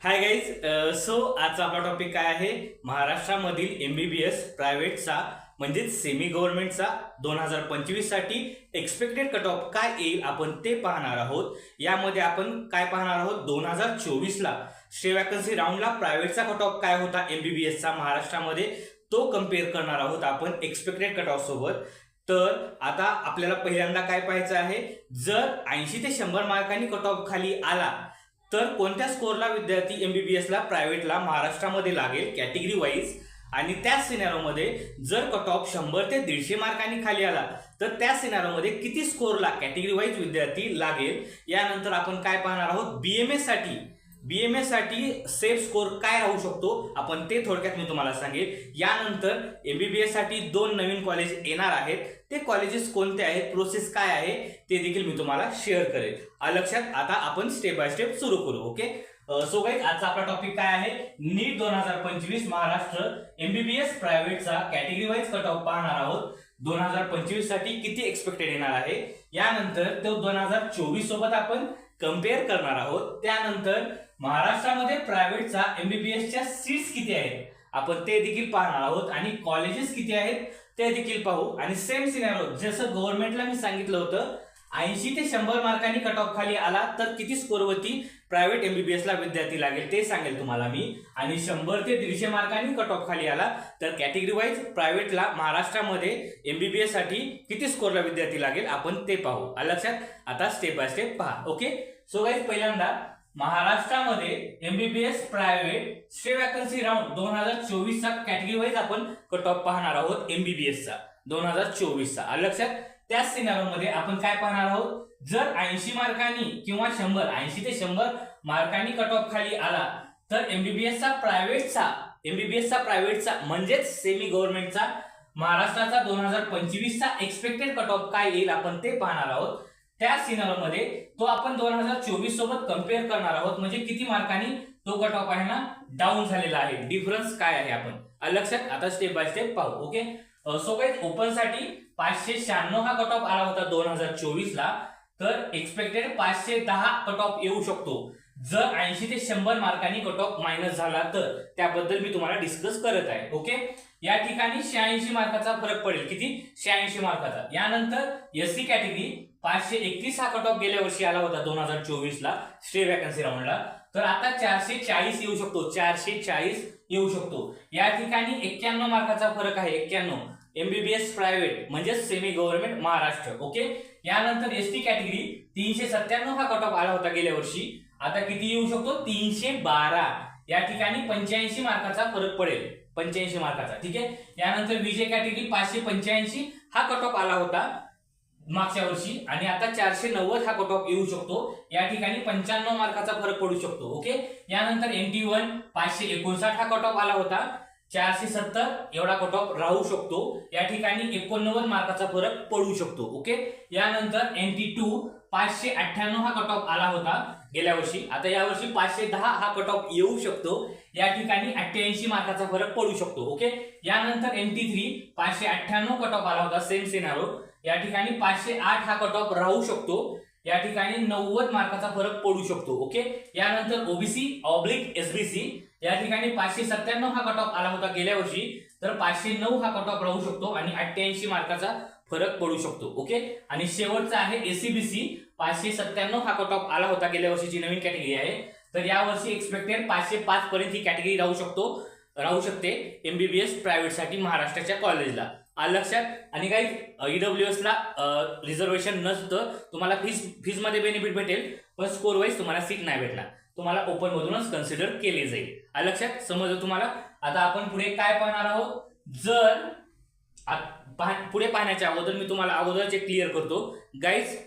Hi guys so आजचा आपला topic काय आहे? महाराष्ट्रामधील एम बी बी एस प्रायव्हेटचा म्हणजेच सेमी गव्हर्नमेंटचा दोन हजार पंचवीससाठी एक्सपेक्टेड कट ऑफ काय येईल आपण ते पाहणार आहोत. यामध्ये आपण काय पाहणार आहोत? दोन हजार चोवीसला स्टे वॅकन्सी राऊंडला प्रायव्हेटचा कट ऑफ काय होता एम बी बी एसचा महाराष्ट्रामध्ये? तो कंपेअर करणार आहोत आपण एक्सपेक्टेड कट ऑफ सोबत. तर आता आपल्याला पहिल्यांदा काय पाहायचं आहे? जर ऐंशी ते शंभर मार्कांनी कट ऑफ खाली आला तर कोणत्या स्कोरला विद्यार्थी एमबीबीएसला प्रायव्हेटला महाराष्ट्रामध्ये लागेल कॅटेगरी वाईज आणि त्याच सिनेरोमध्ये जर कट ऑफ शंभर ते दीडशे मार्कांनी खाली आला तर त्या सिनेरोमध्ये किती स्कोरला कॅटेगरी वाईज विद्यार्थी लागेल? यानंतर आपण काय पाहणार आहोत? बी एम एससाठी बी एम एससाठी सेफ स्कोर काय राहू शकतो? आपण ते थोडक्यात मी तुम्हाला सांगेल. यानंतर एमबीबीएससाठी दोन नवीन कॉलेज येणार आहेत. ते कॉलेजेस कोणते आहेत प्रोसेस काय आहे ते देखील मी तुम्हाला शेअर करेल लक्षात आता आपण स्टेप बाय स्टेप सुरू करू ओके सो गाईज आजचा आपला टॉपिक काय आहे? नीट दोन हजार पंचवीस महाराष्ट्र एमबीबीएस प्रायव्हेटचा कॅटेगरी वाईज कट ऑफ पाहणार आहोत. दोन हजार पंचवीससाठी किती एक्सपेक्टेड येणार आहे? यानंतर तो दोन हजार चोवीस सोबत आपण कंपेअर करणार आहोत. त्यानंतर महाराष्ट्रामध्ये प्रायव्हेटचा एमबीबीएसच्या सीट्स किती आहेत? आपण ते देखील पाहणार आहोत. आणि कॉलेजेस किती आहेत? ते देखील पाहू. आणि सेम सिनेरो जसं गव्हर्नमेंटला मी सांगितलं होतं ऐंशी ते शंभर मार्कांनी कट ऑफ खाली आला तर किती स्कोरवरती प्रायव्हेट एमबीबीएस ला विद्यार्थी लागेल ते सांगेल तुम्हाला मी. आणि शंभर ते दीडशे मार्कांनी कट ऑफ खाली आला तर कॅटेगरी वाईज प्रायव्हेटला महाराष्ट्रामध्ये एमबीबीएससाठी किती स्कोरला विद्यार्थी लागेल आपण ते पाहू. लक्षात? आता स्टेप बाय स्टेप पहा. ओके सो गाईज पहिल्यांदा महाराष्ट्रामध्ये MBBS private stay vacancy round दोन हजार चोवीसचा कॅटेगरी वाईज आपण कट ऑफ पाहणार आहोत एमबीबीएसचा दोन हजार चोवीसचा. आलं लक्षात? त्याच सिनारोमध्ये आपण काय पाहणार आहोत? जर ऐंशी मार्कांनी किंवा शंभर ऐंशी ते शंभर मार्कांनी कट ऑफ खाली आला तर एमबीबीएसचा प्रायव्हेटचा एमबीबीएसचा प्रायव्हेटचा म्हणजेच सेमी गव्हर्नमेंटचा महाराष्ट्राचा दोन हजार पंचवीसचा एक्सपेक्टेड कट ऑफ काय येईल आपण ते पाहणार आहोत. त्या सिनारोमध्ये तो आपण दोन हजार चोवीस सोबत कंपेअर करणार आहोत. म्हणजे किती मार्कांनी तो कट ऑफ आहे ना डाऊन झालेला आहे. डिफरन्स काय आहे आपण? लक्षात आता स्टेप बाय स्टेप पाहू ओके सो काही ओपनसाठी पाचशे शहाण्णव हा कट ऑफ आला होता दोन हजार चोवीस ला. तर एक्सपेक्टेड पाचशे दहा कट ऑफ येऊ शकतो. जर ऐंशी ते शंभर मार्कांनी कट ऑफ मायनस झाला तर त्याबद्दल मी तुम्हाला डिस्कस करत आहे ओके या ठिकाणी शहाऐंशी मार्काचा फरक पडेल. किती? शहाऐंशी मार्काचा यानंतर एस सी कॅटेगरी पाचशे एकतीस हा कट ऑफ गेल्या वर्षी आला होता दोन हजार चोवीस ला स्टे वॅकन्सी राऊंडला. तर आता चारशे चाळीस येऊ शकतो चारशे चाळीस येऊ शकतो. या ठिकाणी एक्क्याण्णव मार्काचा फरक आहे एक्क्याण्णव. एमबीबीएस प्रायव्हेट म्हणजे सेमी गव्हर्नमेंट महाराष्ट्र ओके यानंतर एस टी कॅटेगरी तीनशे सत्त्याण्णव हा कट ऑफ आला होता गेल्या वर्षी. आता किती येऊ शकतो? तीनशे बारा. या ठिकाणी पंच्याऐंशी मार्काचा फरक पडेल. पंच्याऐंशी मार्काचा ठीक आहे? यानंतर विजय कॅटेगरी पाचशे पंच्याऐंशी हा कट ऑफ आला होता. मागच्या वर्षी आणि आता चारशे नव्वद हा कट ऑफ येऊ शकतो. या ठिकाणी पंच्याण्णव मार्काचा फरक पडू शकतो ओके? यानंतर एन टी वन पाचशे एकोणसाठ हा कट ऑफ आला होता. चारशे सत्तर एवढा कट ऑफ राहू शकतो. या ठिकाणी एकोणनव्वद मार्काचा फरक पडू शकतो ओके? यानंतर एन टी टू पाचशे अठ्ठ्याण्णव हा कट ऑफ आला होता गेल्या वर्षी. आता यावर्षी पाचशे दहा हा कट ऑफ येऊ शकतो. या ठिकाणी अठ्ठ्याऐंशी मार्काचा फरक पडू शकतो ओके? यानंतर एन टी थ्री पाचशे अठ्ठ्याण्णव कट ऑफ आला होता सेम सेनारो या ठिकाणी पाचशे आठ हा कट ऑफ राहू शकतो. या ठिकाणी नव्वद मार्काचा फरक पडू शकतो ओके यानंतर ओबीसी ऑब्लिक एसबीसी या ठिकाणी पाचशे सत्त्याण्णव हा कट ऑफ आला होता गेल्या वर्षी. तर पाचशे नऊ हा कट ऑफ राहू शकतो आणि अठ्ठ्याऐंशी मार्काचा फरक पडू शकतो ओके आणि शेवटचा आहे एसीबीसी पाचशे सत्त्याण्णव हा कट ऑफ आला होता गेल्या वर्षीची नवीन कॅटेगरी आहे. तर यावर्षी एक्सपेक्टेड पाचशे पाच पर्यंत ही कॅटेगरी राहू शकतो राहू शकते एमबीबीएस प्रायव्हेटसाठी महाराष्ट्राच्या कॉलेजला आलं लक्षात? आणि काही ईडब्ल्यू एस रिझर्वेशन नसतं. तुम्हाला फीज फीजमध्ये बेनिफिट भेटेल पण स्कोर वाईज तुम्हाला सीट नाही भेटला तुम्हाला ओपन मधूनच कन्सिडर केले जाईल. आलं लक्षात? समजलं तुम्हाला? आता आपण पुढे काय पाहणार आहोत? जर पाह- पुढे पाहण्याच्या अगोदर मी तुम्हाला अगोदरचे क्लिअर करतो. Guys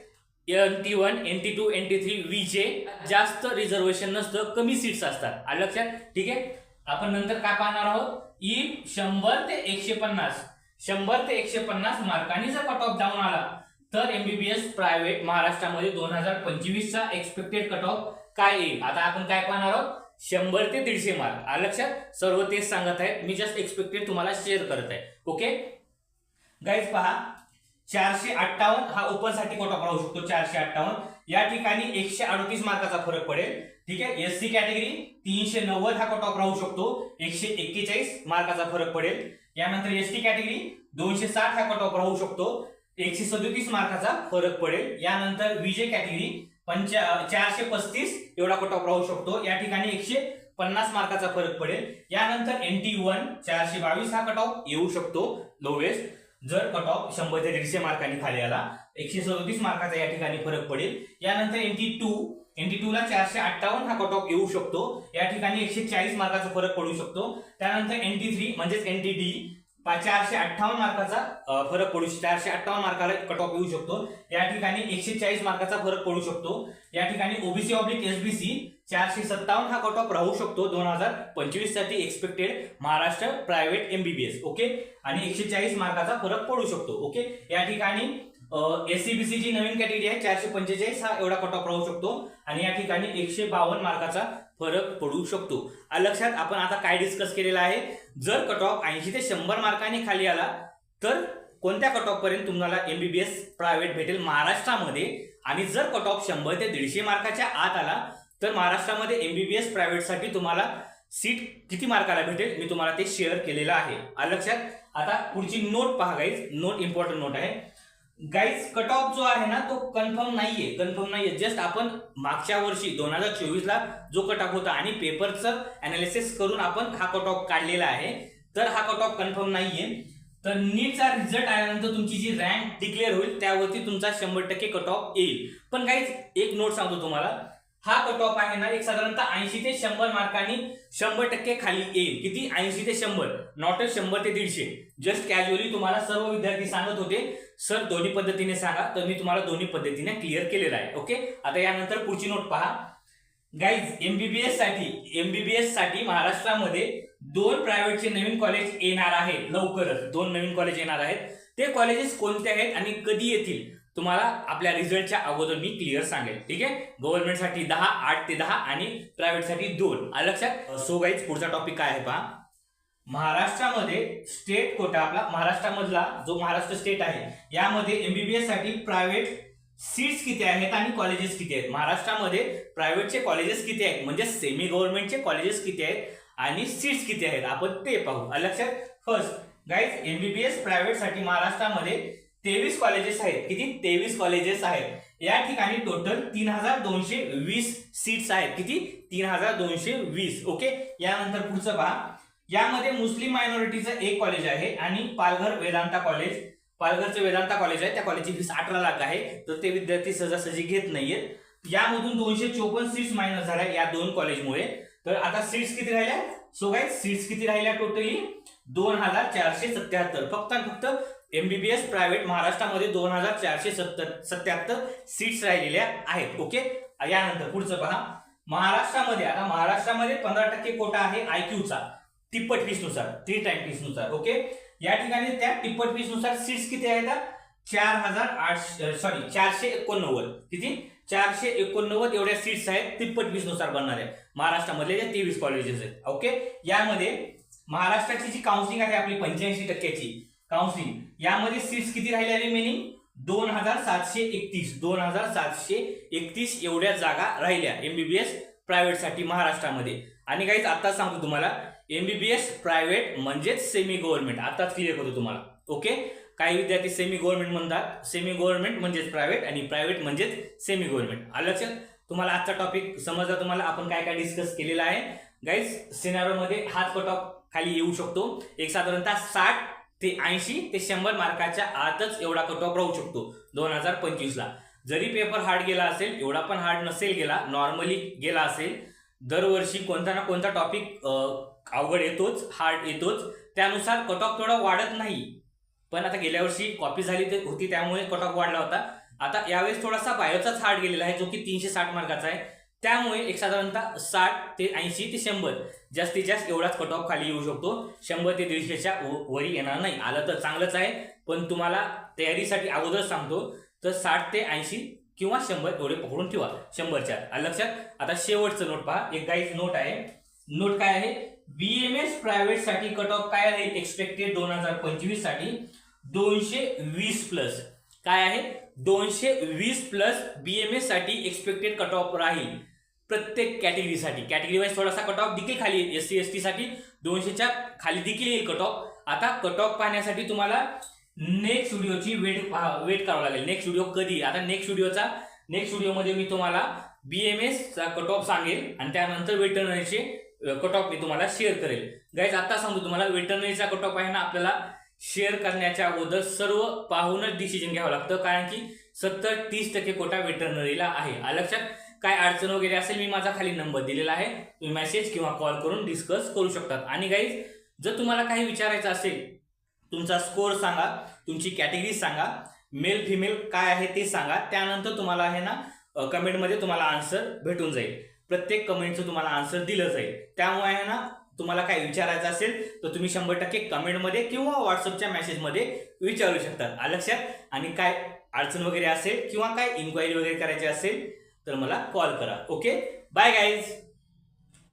N T one N T two N T three जे जास्त रिझर्वेशन नसतं कमी सीट्स असतात. आलं लक्षात? ठीक आहे? आपण नंतर काय पाहणार आहोत? ई शंभर ते एकशे पन्नास. शंभर ते एकशे पन्नास मार्कांनी जर कट ऑफ जाऊन आला तर एमबीबीएस प्रायव्हेट महाराष्ट्रामध्ये दोन हजार पंचवीसचा एक्सपेक्टेड कट ऑफ काय येईल? आता आपण काय पाहणार आहोत? शंभर ते दीडशे मार्क. आलं लक्षात? सर्व तेच सांगत आहे मी जस्ट एक्सपेक्टेड तुम्हाला शेअर करत आहे. ओके गाईज पहा. चारशे अठ्ठावन्न हा ओपनसाठी कट ऑफ राहू शकतो चारशे अठ्ठावन्न. या ठिकाणी एकशे अडतीस मार्काचा फरक पडेल. ठीक आहे? एससी कॅटेगरी तीनशे नव्वद हा कट ऑफ राहू शकतो. एकशे एक्केचाळीस मार्काचा फरक पडेल. यानंतर एस टी कॅटेगरी दोनशे साठ हा कट ऑफ राहू शकतो. एकशे सदोतीस मार्काचा फरक पडेल. यानंतर विजय कॅटेगरी पंचा चारशे पस्तीस एवढा कट ऑफ राहू शकतो. या ठिकाणी एकशे पन्नास मार्काचा फरक पडेल. यानंतर एन टी वन चारशे बावीस हा कट ऑफ येऊ शकतो. लोवेस्ट जर कट ऑफ शंभर ते दीडशे मार्कांनी खाली आला एकशे सदोतीस मार्काचा या ठिकाणी फरक पडेल. यानंतर NT two two N T two ला चारशे अठ्ठावन्न हा कट ऑफ येऊ शकतो. या ठिकाणी एकशे चाळीस मार्काचा फरक पडू शकतो. त्यानंतर एन टी थ्री म्हणजेच एन टी डी चारशे अठ्ठावन्न मार्काचा फरक पडू शकतो चारशे अठ्ठावन्न मार्काला कट ऑफ येऊ शकतो. या ठिकाणी एकशे चाळीस मार्काचा फरक पडू शकतो. या ठिकाणी ओबीसी ऑब्लिक एसबीसी चारशे सत्तावन्न हा कट ऑफ राहू शकतो दोन हजार पंचवीससाठी expected Maharashtra private MBBS okay आणि एकशे चाळीस मार्काचा फरक पडू शकतो ओके या ठिकाणी एससीबीसी जी नवीन कॅटेगरी आहे चारशे पंचेचाळीस हा एवढा कट ऑफ राहू शकतो. आणि या ठिकाणी एकशे बावन्न मार्काचा फरक पडू शकतो. लक्षात आपण आता काय डिस्कस केलेला आहे? जर कट ऑफ ऐंशी ते शंभर मार्कांनी खाली आला तर कोणत्या कट ऑफ पर्यंत तुम्हाला एमबीबीएस प्रायव्हेट भेटेल? महाराष्ट्रामध्ये. आणि जर कट ऑफ शंभर ते दीडशे मार्काच्या आत आला तर महाराष्ट्रामध्ये एमबीबीएस प्रायव्हेटसाठी तुम्हाला सीट किती मार्काला भेटेल? मी तुम्हाला ते शेअर केलेलं आहे. लक्षात? आता पुढची नोट पहा गाईज नोट इम्पॉर्टंट नोट आहे. गाईज कट ऑफ जो आहे ना तो कन्फर्म नाहीये. कन्फर्म नाहीये. जस्ट आपण मागच्या वर्षी दोन हजार चोवीस ला जो कट ऑफ होता आणि पेपरचं अनालिसिस करून आपण हा कट ऑफ काढलेला आहे. तर हा कट ऑफ कन्फर्म नाहीये. तर नीटचा रिझल्ट आल्यानंतर तुमची जी रँक डिक्लेअर होईल त्यावरती तुमचा शंभर टक्के कट ऑफ येईल. पण काहीच एक नोट सांगतो तुम्हाला. हा कट ऑफ आहे ना एक साधारणतः ऐंशी ते शंभर मार्कांनी शंभर टक्के खाली येईल. किती? ऐंशी ते शंभर. नॉट शंभर ते दीडशे. जस्ट कॅज्युअली तुम्हाला सर्व विद्यार्थी सांगत होते. सर दोन्ही पद्धतीने सांगा तर मी तुम्हाला दोन्ही पद्धतीने क्लिअर केलेलं आहे ओके आता यानंतर पुढची नोट पहा. गाईज एमबीबीएससाठी एमबीबीएससाठी महाराष्ट्रामध्ये दोन प्रायव्हेटचे नवीन कॉलेज येणार आहे लवकरच. दोन नवीन कॉलेज येणार आहेत. ते कॉलेजेस कोणते आहेत आणि कधी येतील तुम्हाला आपल्या रिझल्टच्या अगोदर मी क्लिअर सांगेल ठीक आहे? गव्हर्नमेंटसाठी दहा आठ ते दहा आणि प्रायव्हेटसाठी दोन. लक्षात? सो गाईज पुढचा टॉपिक काय आहे पहा? महाराष्ट्रामध्ये स्टेट कोटा आपला महाराष्ट्रामधला जो महाराष्ट्र स्टेट आहे यामध्ये एमबीबीएससाठी प्रायव्हेट सीट्स किती आहेत आणि कॉलेजेस किती आहेत? महाराष्ट्रामध्ये प्रायव्हेटचे कॉलेजेस किती आहेत? म्हणजे सेमी गव्हर्नमेंटचे कॉलेजेस किती आहेत आणि सीट्स किती आहेत? आपण ते पाहू. लक्षात फर्स्ट गाईज एमबीबीएस प्रायव्हेटसाठी महाराष्ट्रामध्ये तेवीस कॉलेजेस आहेत. किती? तेवीस कॉलेजेस आहेत. या ठिकाणी टोटल तीन हजार दोनशे वीस सीट्स आहेत. किती? तीन हजार दोनशे वीस. ओके यानंतर पुढचं पहा. यामध्ये मुस्लिम मायनॉरिटीचं एक कॉलेज आहे आणि पालघर वेदांता कॉलेज पालघरचं वेदांता कॉलेज आहे. त्या कॉलेजची फीस अठरा लाख आहे. तर ते विद्यार्थी सहजासहजी घेत नाहीयेत. यामधून दोनशे चोपन्न सीट्स मायनस झाल्या या दोन कॉलेजमुळे तर आता सीट्स किती राहिल्या? सो काय सीट्स किती राहिल्या टोटली दोन हजार चारशे सत्याहत्तर. फक्त आणि फक्त एमबीबीएस प्रायव्हेट महाराष्ट्रामध्ये दोन हजार चारशे सत्तर सत्याहत्तर सीट्स राहिलेल्या आहेत. ओके यानंतर पुढचं पहा. महाराष्ट्रामध्ये आता महाराष्ट्रामध्ये पंधरा टक्के कोटा आहे आयक्यूचा तिप्पट वीसनुसार थ्री टाइम वीसनुसार ओके या ठिकाणी त्या तिप्पट वीसनुसार सीट्स किती आहेत? चार हजार आठशे सॉरी चारशे एकोणनव्वद. किती? चारशे एकोणनव्वद एवढ्या सीट्स आहेत तिप्पट वीसनुसार बनणार आहे महाराष्ट्रामधले जे तेवीस कॉलेजेस आहेत ओके यामध्ये महाराष्ट्राची जी काउन्सिलिंग आहे आपली पंच्याऐंशी टक्क्याची काउन्सिलिंग यामध्ये सीट्स किती राहिल्या रिमेनिंग दोन हजार सातशे एकतीस दोन हजार सातशे एकतीस एवढ्या जागा राहिल्या एमबीबीएस प्रायव्हेटसाठी महाराष्ट्रामध्ये. आणि काहीच आता सांगतो तुम्हाला एमबीबीएस प्रायव्हेट म्हणजेच सेमी गव्हर्नमेंट आताच क्लिअर करतो तुम्हाला. ओके काही विद्यार्थी सेमी गव्हर्नमेंट म्हणतात. सेमी गव्हर्नमेंट म्हणजेच प्रायव्हेट आणि प्रायव्हेट म्हणजेच सेमी गव्हर्नमेंट आलं लक्षात? तुम्हाला आजचा टॉपिक समजला तुम्हाला? आपण काय काय डिस्कस केलेला आहे? गाईज सिनारोमध्ये हाच कट ऑफ खाली येऊ शकतो. एक साधारणतः साठ ते ऐंशी ते शंभर मार्काच्या आतच एवढा कट ऑफ राहू शकतो. दोन हजार पंचवीसला जरी पेपर हार्ड गेला असेल एवढा पण हार्ड नसेल गेला नॉर्मली गेला असेल दरवर्षी कोणता ना कोणता टॉपिक अवघड येतोच हार्ड येतोच. त्यानुसार कट ऑफ थोडा वाढत नाही. पण आता गेल्या वर्षी कॉपी झाली ते होती त्यामुळे कट ऑफ वाढला होता. आता यावेळेस थोडासा बायोचाच हार्ड गेलेला आहे जो की तीनशे साठ मार्काचा आहे. त्यामुळे एक साधारणतः साठ ते ऐंशी ते शंभर जास्तीत जास्त एवढाच कट ऑफ खाली येऊ शकतो. शंभर ते दीडशेच्या व- वरी येणार नाही. आलं तर चांगलंच आहे पण तुम्हाला तयारीसाठी अगोदर सांगतो. तर साठ ते ऐंशी किंवा शंभर एवढे पकडून ठेवा. शंभरच्या. लक्षात आता शेवटचं नोट पहा. एक गाईज नोट आहे. नोट काय आहे? बीएमएस प्रायव्हेटसाठी कट ऑफ काय आहे? एक्सपेक्टेड दोन हजार पंचवीससाठी दोनशे वीस प्लस काय आहे? दोनशे वीस प्लस बी एमसाठी एक्सपेक्टेड कट ऑफ राहील. प्रत्येक कॅटेगरीसाठी कॅटेगरी वाईज थोडासा कट ऑफ देखील खाली येईल. एस सी एस टी साठी दोनशेच्या खाली देखील येईल कट ऑफ आता कट ऑफ पाहण्यासाठी तुम्हाला नेक्स्ट व्हिडिओची वेट वेट करावं लागेल. नेक्स्ट व्हिडिओ कधी? आता नेक्स्ट व्हिडिओचा नेक्स्ट व्हिडिओमध्ये मी तुम्हाला बी एम एसचा कट ऑफ सांगेल. आणि त्यानंतर वेटरनरीचे कट ऑफ मी तुम्हाला शेअर करेल. गाईज आता सांगतो तुम्हाला वेटरनरीचा कट ऑफ आहे ना आपल्याला शेअर करण्याच्या अगोदर सर्व पाहूनच डिसिजन घ्यावं लागतं. कारण की सत्तर तीस टक्के कोटा वेटरनरीला आहे. लक्षात? काय अडचण वगैरे असेल मी माझा खाली नंबर दिलेला आहे. तुम्ही मेसेज किंवा कॉल करून डिस्कस करू शकतात. आणि गाईज जर तुम्हाला काही विचारायचं असेल तुमचा स्कोर सांगा तुमची कॅटेगरी सांगा मेल फिमेल काय आहे ते सांगा. त्यानंतर तुम्हाला आहे ना कमेंटमध्ये तुम्हाला आन्सर भेटून जाईल. प्रत्येक कमेंटचं तुम्हाला आन्सर दिलं जाईल. त्यामुळे आहे ना तुम्हाला काय विचारायचं असेल तर तुम्ही शंभर टक्के कमेंटमध्ये किंवा व्हॉट्सअपच्या मेसेजमध्ये विचारू शकता. आ लक्षात? आणि काय अडचण वगैरे असेल किंवा काय इन्क्वायरी वगैरे करायची असेल तर मला कॉल करा. Okay bye guys